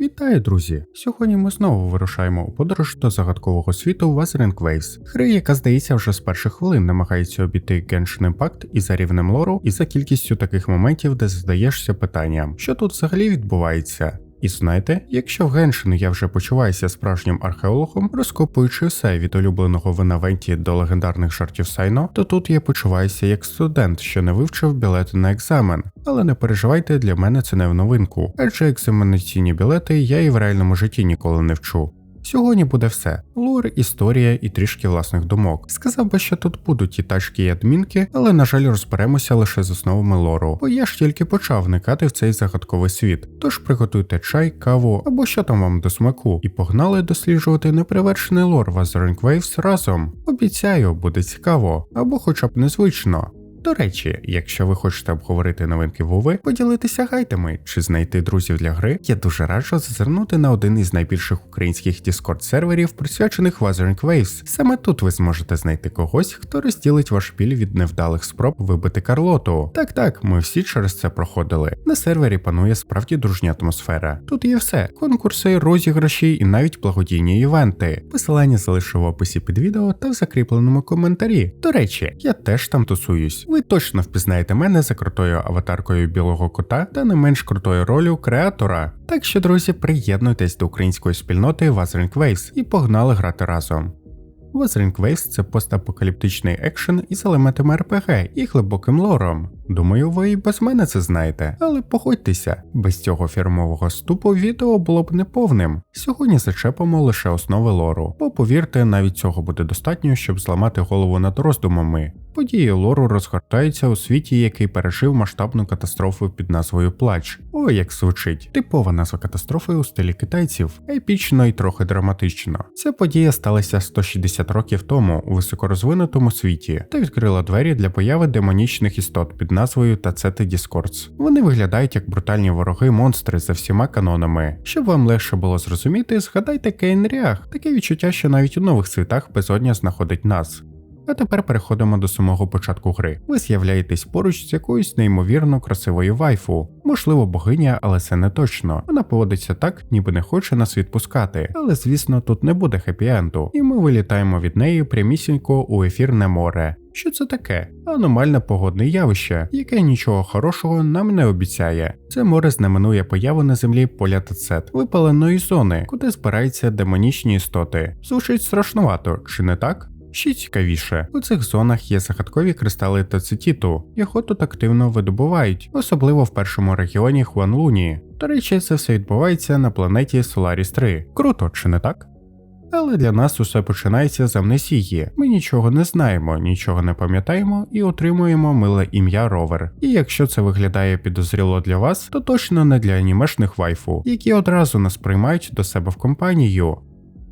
Вітаю, друзі! Сьогодні ми знову вирушаємо у подорож до загадкового світу Wuthering Waves, гри, яка здається вже з перших хвилин намагається обійти Genshin Impact і за рівнем лору, і за кількістю таких моментів, де задаєшся питанням, що тут взагалі відбувається. І знаєте, якщо в Геншину я вже почуваюся справжнім археологом, розкопуючи все від улюбленого Венавенті до легендарних жартів Сайно, то тут я почуваюся як студент, що не вивчив білети на екзамен. Але не переживайте, для мене це не в новинку, адже екзаменаційні білети я і в реальному житті ніколи не вчу. Сьогодні буде все: лор, історія і трішки власних думок. Сказав би, що тут будуть і тачки, і адмінки, але на жаль, розберемося лише з основами лору, бо я ж тільки почав вникати в цей загадковий світ. Тож приготуйте чай, каву або що там вам до смаку, і погнали досліджувати неперевершений лор Wuthering Waves разом. Обіцяю, буде цікаво, або хоча б незвично. До речі, якщо ви хочете обговорити новинки Вови, поділитися гайдами чи знайти друзів для гри, я дуже раджу зазирнути на один із найбільших українських Discord серверів, присвячених Wuthering Waves. Саме тут ви зможете знайти когось, хто розділить ваш біль від невдалих спроб вибити Карлоту. Так так, ми всі через це проходили. На сервері панує справді дружня атмосфера. Тут є все: конкурси, розіграші і навіть благодійні івенти. Посилання залишу в описі під відео та в закріпленому коментарі. До речі, я теж там тусуюсь. Ви точно впізнаєте мене за крутою аватаркою білого кота та не менш крутою ролью креатора. Так що, друзі, приєднуйтесь до української спільноти Wuthering Waves і погнали грати разом. Wuthering Waves – це постапокаліптичний екшен із елементами RPG і глибоким лором. Думаю, ви і без мене це знаєте, але погодьтеся, без цього фірмового ступу відео було б неповним. Сьогодні зачепимо лише основи лору, бо повірте, навіть цього буде достатньо, щоб зламати голову над роздумами. Події лору розгортаються у світі, який пережив масштабну катастрофу під назвою Плач. Ой, як звучить, типова назва катастрофи у стилі китайців, епічно і трохи драматично. Ця подія сталася 160 років тому у високорозвинутому світі та відкрила двері для появи демонічних істот під назвою Тацети Діскордс. Вони виглядають як брутальні вороги монстри за всіма канонами. Щоб вам легше було зрозуміти, згадайте Кейнріах, таке відчуття, що навіть у нових світах безодня знаходить нас. А тепер переходимо до самого початку гри. Ви з'являєтесь поруч з якоюсь неймовірно красивою вайфу, можливо, богиня, але це не точно. Вона поводиться так, ніби не хоче нас відпускати. Але звісно, тут не буде хеппі-енду, і ми вилітаємо від неї прямісінько у ефірне море. Що це таке? Аномальне погодне явище, яке нічого хорошого нам не обіцяє. Це море знаменує появу на землі поля Тацет, випаленої зони, куди збираються демонічні істоти. Звучить страшнувато, чи не так? Ще цікавіше, у цих зонах є загадкові кристали тацитіту, його тут активно видобувають, особливо в першому регіоні Хуанлуні. До речі, це все відбувається на планеті Solaris 3. Круто, чи не так? Але для нас усе починається з амнесії. Ми нічого не знаємо, нічого не пам'ятаємо і отримуємо миле ім'я Ровер. І якщо це виглядає підозріло для вас, то точно не для анімешних вайфу, які одразу нас приймають до себе в компанію.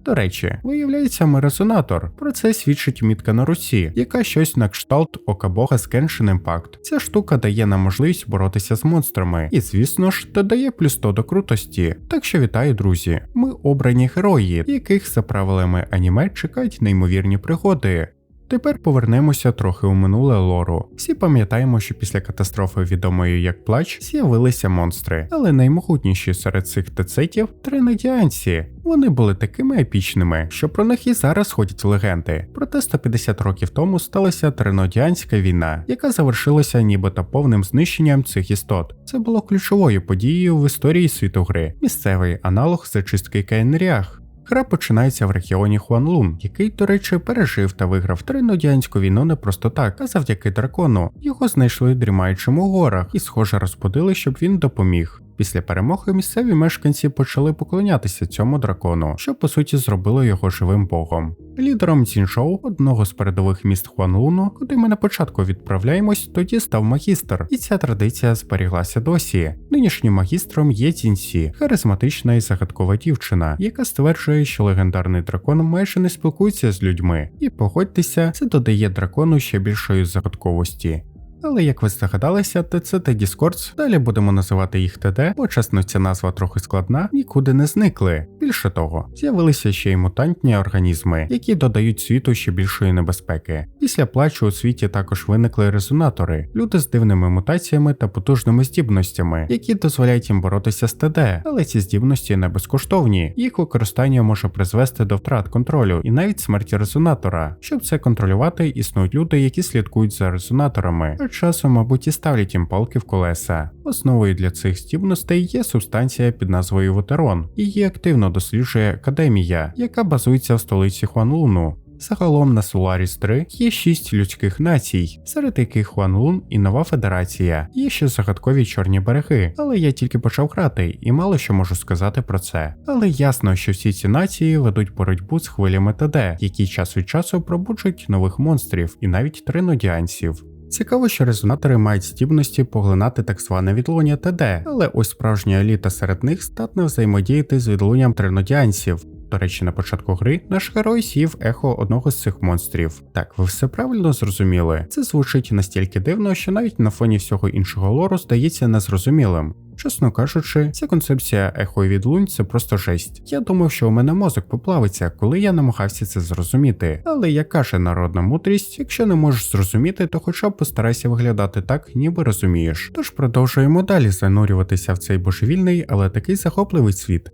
До речі, виявляється ми резонатор. Про це свідчить мітка на руці, яка щось на кшталт Окабога з Genshin Impact. Ця штука дає нам можливість боротися з монстрами, і, звісно ж, додає плюс 100 до крутості. Так що вітаю, друзі! Ми обрані герої, яких за правилами аніме чекають неймовірні пригоди. Тепер повернемося трохи у минуле лору. Всі пам'ятаємо, що після катастрофи, відомої як плач, з'явилися монстри, але наймогутніші серед цих тецетів тринедіанці. Вони були такими епічними, що про них і зараз ходять легенди. Проте 150 років тому сталася тринодіанська війна, яка завершилася нібито повним знищенням цих істот. Це було ключовою подією в історії світу гри, місцевий аналог зачистки Каенріах. Гра починається в регіоні Хуанлун, який, до речі, пережив та виграв тринодіанську війну не просто так, а завдяки дракону. Його знайшли дрімаючим у горах і, схоже, розбудили, щоб він допоміг. Після перемоги місцеві мешканці почали поклонятися цьому дракону, що по суті зробило його живим богом. Лідером Ціншоу, одного з передових міст Хуанлуну, куди ми на початку відправляємось, тоді став магістр, і ця традиція зберіглася досі. Нинішнім магістром є Цінсі, харизматична і загадкова дівчина, яка стверджує, що легендарний дракон майже не спілкується з людьми, і погодьтеся, це додає дракону ще більшої загадковості. Але як ви здогадалися, ТЦ та Discords, далі будемо називати їх ТД, бо чесно ця назва трохи складна, нікуди не зникли. Більше того, з'явилися ще й мутантні організми, які додають світу ще більшої небезпеки. Після плачу у світі також виникли резонатори, люди з дивними мутаціями та потужними здібностями, які дозволяють їм боротися з ТД, але ці здібності не безкоштовні. Їх використання може призвести до втрат контролю і навіть смерті резонатора. Щоб це контролювати, існують люди, які слідкують за резонаторами, а часом, мабуть, і ставлять їм палки в колеса. Основою для цих здібностей є субстанція під назвою Ветерон. Її активно досліджує академія, яка базується в столиці Хуанлуну. Загалом на Solaris 3 є 6 людських націй, серед яких Хуанлун і Нова Федерація. Є ще загадкові чорні береги, але я тільки почав грати і мало що можу сказати про це. Але ясно, що всі ці нації ведуть боротьбу з хвилями ТД, які час від часу пробуджують нових монстрів і навіть тринодіанців. Цікаво, що резонатори мають здібності поглинати так зване відлуння ТД, але ось справжня еліта серед них здатна взаємодіяти з відлунням тринодіанців. До речі, на початку гри наш герой сів ехо одного з цих монстрів. Так, ви все правильно зрозуміли. Це звучить настільки дивно, що навіть на фоні всього іншого лору здається незрозумілим. Чесно кажучи, ця концепція ехо і відлунь це просто жесть. Я думав, що у мене мозок поплавиться, коли я намагався це зрозуміти. Але як каже народна мудрість, якщо не можеш зрозуміти, то хоча б постарайся виглядати так, ніби розумієш. Тож продовжуємо далі занурюватися в цей божевільний, але такий захопливий світ.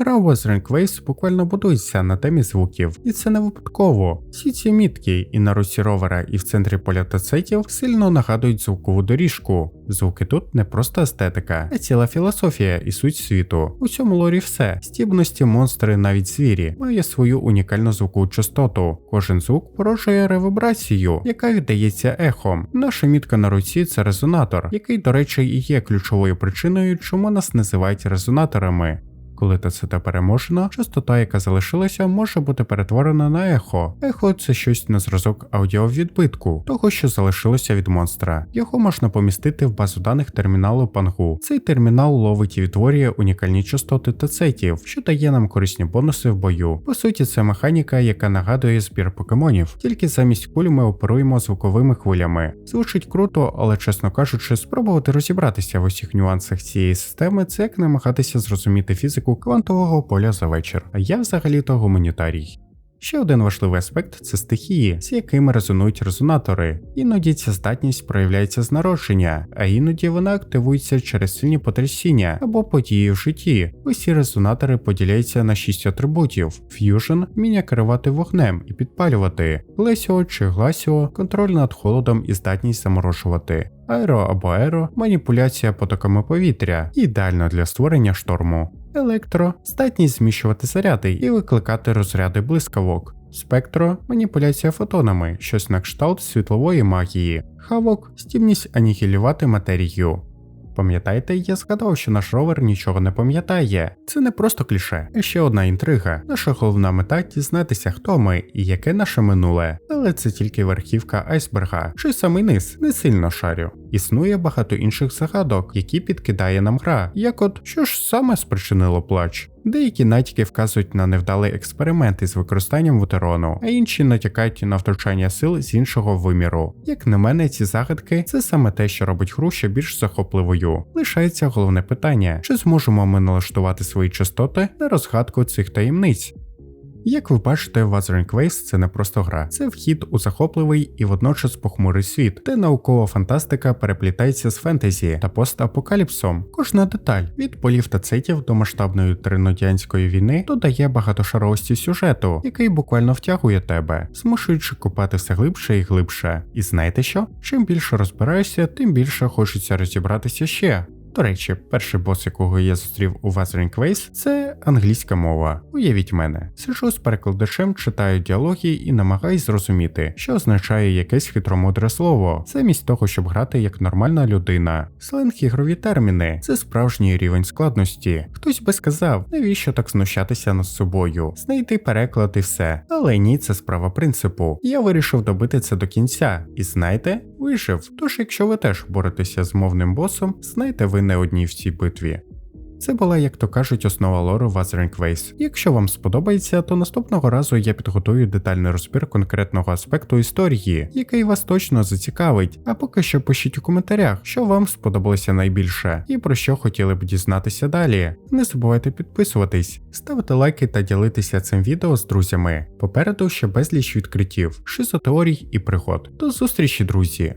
Гра Wuthering Waves буквально будується на темі звуків, і це не випадково. Всі ці мітки і на русі ровера, і в центрі поля тацетів сильно нагадують звукову доріжку. Звуки тут не просто естетика, а ціла філософія і суть світу. У цьому лорі все. Стібності, монстри, навіть звірі, має свою унікальну звукову частоту. Кожен звук породжує ревібрацію, яка віддається ехом. Наша мітка на руці це резонатор, який, до речі, і є ключовою причиною, чому нас називають резонаторами. Коли ТЦТ переможена, частота, яка залишилася, може бути перетворена на ехо. Ехо це щось на зразок аудіовідбитку, того, що залишилося від монстра. Його можна помістити в базу даних терміналу Пангу. Цей термінал ловить і відтворює унікальні частоти тацетів, що дає нам корисні бонуси в бою. По суті, це механіка, яка нагадує збір покемонів, тільки замість куль ми оперуємо звуковими хвилями. Звучить круто, але чесно кажучи, спробувати розібратися в усіх нюансах цієї системи це як намагатися зрозуміти фізику квантового поля за вечір. А я взагалі-то гуманітарій. Ще один важливий аспект це стихії, з якими резонують резонатори. Іноді ця здатність проявляється з народження, а іноді вона активується через сильні потрясіння або події в житті. Усі резонатори поділяються на 6 атрибутів: ф'южн, вміння керувати вогнем і підпалювати, лесіо чи гласіо, контроль над холодом і здатність заморожувати. Аеро або аеро маніпуляція потоками повітря, ідеально для створення шторму. Електро здатність зміщувати заряди і викликати розряди блискавок. Спектро маніпуляція фотонами, щось на кшталт світлової магії. Хавок здібність анігілювати матерію. Пам'ятаєте, я згадав, що наш ровер нічого не пам'ятає. Це не просто кліше, а ще одна інтрига. Наша головна мета дізнатися, хто ми і яке наше минуле. Але це тільки верхівка айсберга, чи самий низ, не сильно шарю. Існує багато інших загадок, які підкидає нам гра, як от що ж саме спричинило плач. Деякі натяки вказують на невдалий експеримент із використанням вутерону, а інші натякають на втручання сил з іншого виміру. Як на мене, ці загадки це саме те, що робить гру ще більш захопливою. Лишається головне питання: чи зможемо ми налаштувати свої частоти на розгадку цих таємниць? Як ви бачите, Wuthering Waves – це не просто гра, це вхід у захопливий і водночас похмурий світ, де наукова фантастика переплітається з фентезі та постапокаліпсом. Кожна деталь від полів та цитів до масштабної тринодіанської війни додає багатошаровості сюжету, який буквально втягує тебе, змушуючи купати все глибше і глибше. І знаєте що? Чим більше розбираюся, тим більше хочеться розібратися ще. До речі, перший бос, якого я зустрів у Wuthering Waves, це англійська мова. Уявіть мене, сиджу з перекладачем, читаю діалоги і намагаюсь зрозуміти, що означає якесь хитромудре слово, замість того, щоб грати як нормальна людина. Сленг ігрові терміни це справжній рівень складності. Хтось би сказав, навіщо так знущатися над собою, знайти переклад і все. Але ні, це справа принципу. Я вирішив добити це до кінця, і знаєте, вижив. Тож, якщо ви теж боретеся з мовним босом, знайте ви не одні в цій битві. Це була, як то кажуть, основа лору Wuthering Waves. Якщо вам сподобається, то наступного разу я підготую детальний розбір конкретного аспекту історії, який вас точно зацікавить. А поки що пишіть у коментарях, що вам сподобалося найбільше і про що хотіли б дізнатися далі. Не забувайте підписуватись, ставити лайки та ділитися цим відео з друзями. Попереду ще безліч відкриттів, шизотеорій і пригод. До зустрічі, друзі!